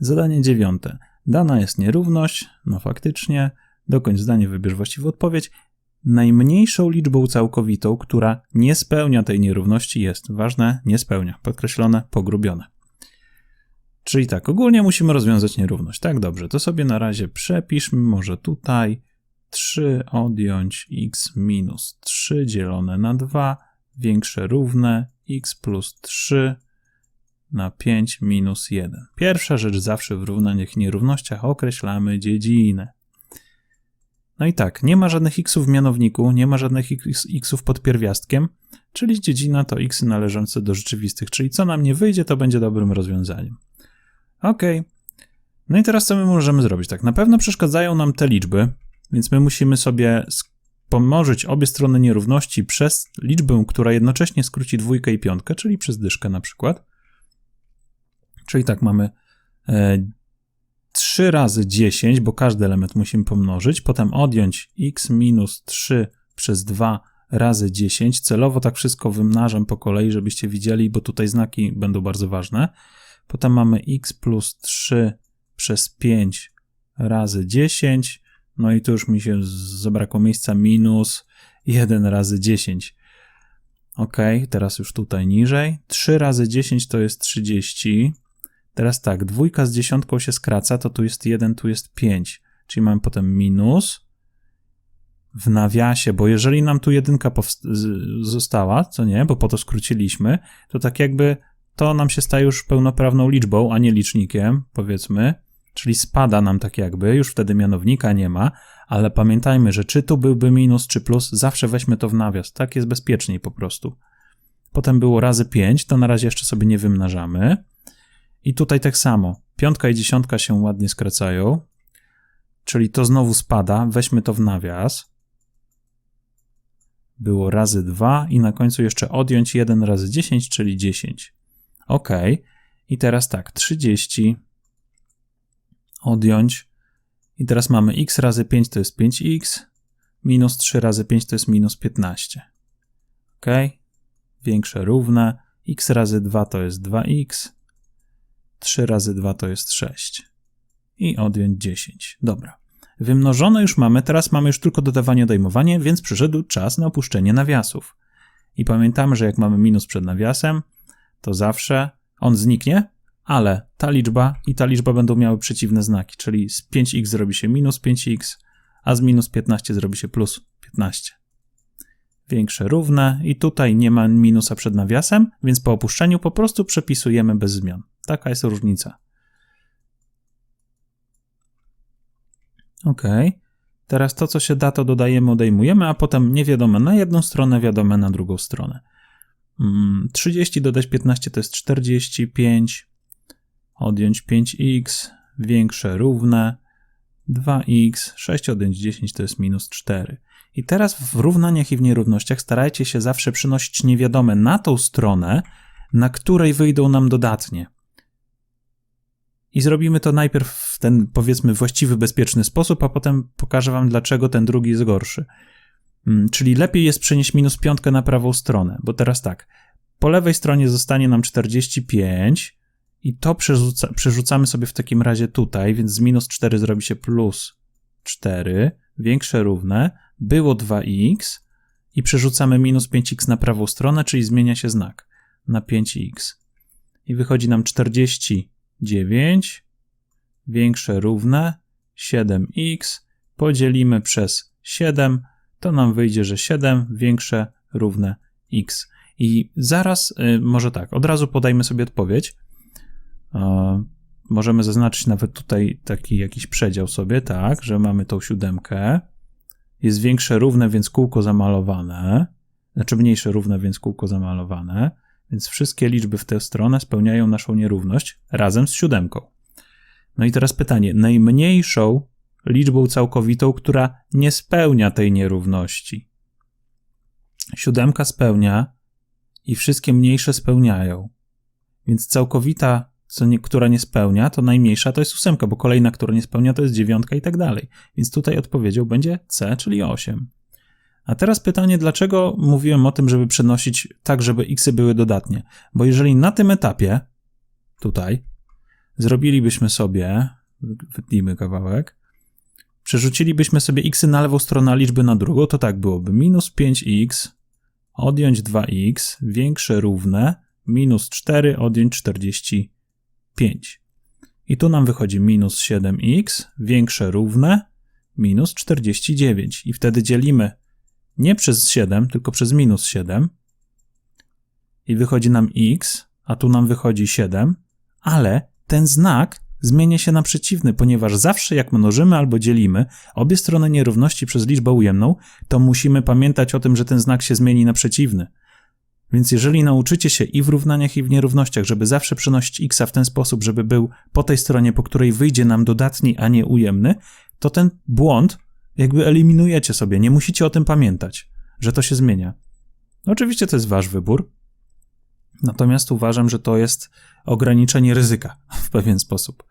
Zadanie dziewiąte. Dana jest nierówność, no faktycznie. Dokończ zdanie, wybierz właściwą odpowiedź. Najmniejszą liczbą całkowitą, która nie spełnia tej nierówności jest, ważne, nie spełnia, podkreślone, pogrubione. Czyli tak, ogólnie musimy rozwiązać nierówność. Tak, dobrze, to sobie na razie przepiszmy, może tutaj 3 odjąć x minus 3 dzielone na 2, większe równe x plus 3 na 5 minus 1. Pierwsza rzecz zawsze w równaniach nierównościach określamy dziedzinę. No i tak, nie ma żadnych xów w mianowniku, nie ma żadnych xów pod pierwiastkiem, czyli dziedzina to x należące do rzeczywistych, czyli co nam nie wyjdzie, to będzie dobrym rozwiązaniem. Ok. No i teraz co my możemy zrobić? Tak, na pewno przeszkadzają nam te liczby, więc my musimy sobie pomnożyć obie strony nierówności przez liczbę, która jednocześnie skróci dwójkę i piątkę, czyli przez dyszkę na przykład. Czyli tak mamy e, 3 razy 10, bo każdy element musimy pomnożyć, potem odjąć x minus 3 przez 2 razy 10. Celowo tak wszystko wymnażam po kolei, żebyście widzieli, bo tutaj znaki będą bardzo ważne. Potem mamy x plus 3 przez 5 razy 10. No i tu już mi się zabrakło miejsca minus 1 razy 10. Ok, teraz już tutaj niżej. 3 razy 10 to jest 30. Teraz tak, dwójka z dziesiątką się skraca, to tu jest 1, tu jest 5. Czyli mamy potem minus w nawiasie, bo jeżeli nam tu jedynka została, co nie, bo po to skróciliśmy, to tak jakby to nam się staje już pełnoprawną liczbą, a nie licznikiem, powiedzmy. Czyli spada nam tak jakby, już wtedy mianownika nie ma, ale pamiętajmy, że czy tu byłby minus, czy plus, zawsze weźmy to w nawias. Tak jest bezpieczniej po prostu. Potem było razy 5, to na razie jeszcze sobie nie wymnażamy. I tutaj tak samo. Piątka i dziesiątka się ładnie skracają, czyli to znowu spada. Weźmy to w nawias. Było razy 2 i na końcu jeszcze odjąć 1 razy 10, czyli 10. Ok. I teraz tak, 30 odjąć. I teraz mamy x razy 5 to jest 5x, minus 3 razy 5 to jest minus 15. Ok. Większe równe. x razy 2 to jest 2x, 3 razy 2 to jest 6. I odjąć 10. Dobra. Wymnożone już mamy, teraz mamy już tylko dodawanie, odejmowanie, więc przyszedł czas na opuszczenie nawiasów. I pamiętamy, że jak mamy minus przed nawiasem, to zawsze on zniknie, ale ta liczba i ta liczba będą miały przeciwne znaki, czyli z 5x zrobi się minus 5x, a z minus 15 zrobi się plus 15 większe równe i tutaj nie ma minusa przed nawiasem, więc po opuszczeniu po prostu przepisujemy bez zmian. Taka jest różnica. Ok. Teraz to, co się da, to dodajemy, odejmujemy, a potem niewiadome na jedną stronę, wiadome na drugą stronę. 30 mm, dodać 15 to jest 45. Odjąć 5x, większe, równe. 2x, 6 odjąć 10 to jest minus 4. I teraz w równaniach i w nierównościach starajcie się zawsze przynosić niewiadome na tą stronę, na której wyjdą nam dodatnie. I zrobimy to najpierw w ten, powiedzmy, właściwy, bezpieczny sposób, a potem pokażę Wam, dlaczego ten drugi jest gorszy. Mm, czyli lepiej jest przenieść minus piątkę na prawą stronę, bo teraz tak, po lewej stronie zostanie nam 45 i to przerzuca, przerzucamy sobie w takim razie tutaj, więc z minus 4 zrobi się plus 4, większe równe, było 2x i przerzucamy minus 5x na prawą stronę, czyli zmienia się znak na 5x. I wychodzi nam 49, większe równe 7x, podzielimy przez 7, to nam wyjdzie, że 7 większe równe x. I zaraz, y, może tak, od razu podajmy sobie odpowiedź. Możemy zaznaczyć nawet tutaj taki jakiś przedział sobie, tak, że mamy tą siódemkę jest większe równe, więc kółko zamalowane, znaczy mniejsze równe, więc kółko zamalowane, więc wszystkie liczby w tę stronę spełniają naszą nierówność razem z siódemką. No i teraz pytanie, najmniejszą liczbą całkowitą, która nie spełnia tej nierówności. Siódemka spełnia i wszystkie mniejsze spełniają. Więc całkowita nie, która nie spełnia, to najmniejsza to jest ósemka, bo kolejna, która nie spełnia, to jest dziewiątka i tak dalej. Więc tutaj odpowiedzią będzie C, czyli 8. A teraz pytanie, dlaczego mówiłem o tym, żeby przenosić tak, żeby xy były dodatnie? Bo jeżeli na tym etapie, tutaj, zrobilibyśmy sobie, wytnijmy kawałek, przerzucilibyśmy sobie x na lewą stronę, liczby na drugą, to tak byłoby minus 5x, odjąć 2x, większe równe, minus 4, odjąć 45. I tu nam wychodzi minus 7x, większe równe, minus 49. I wtedy dzielimy nie przez 7, tylko przez minus 7. I wychodzi nam x, a tu nam wychodzi 7, ale ten znak zmienia się na przeciwny, ponieważ zawsze jak mnożymy albo dzielimy obie strony nierówności przez liczbę ujemną, to musimy pamiętać o tym, że ten znak się zmieni na przeciwny. Więc jeżeli nauczycie się i w równaniach, i w nierównościach, żeby zawsze przenosić x w ten sposób, żeby był po tej stronie, po której wyjdzie nam dodatni, a nie ujemny, to ten błąd jakby eliminujecie sobie. Nie musicie o tym pamiętać, że to się zmienia. Oczywiście to jest wasz wybór, natomiast uważam, że to jest ograniczenie ryzyka w pewien sposób.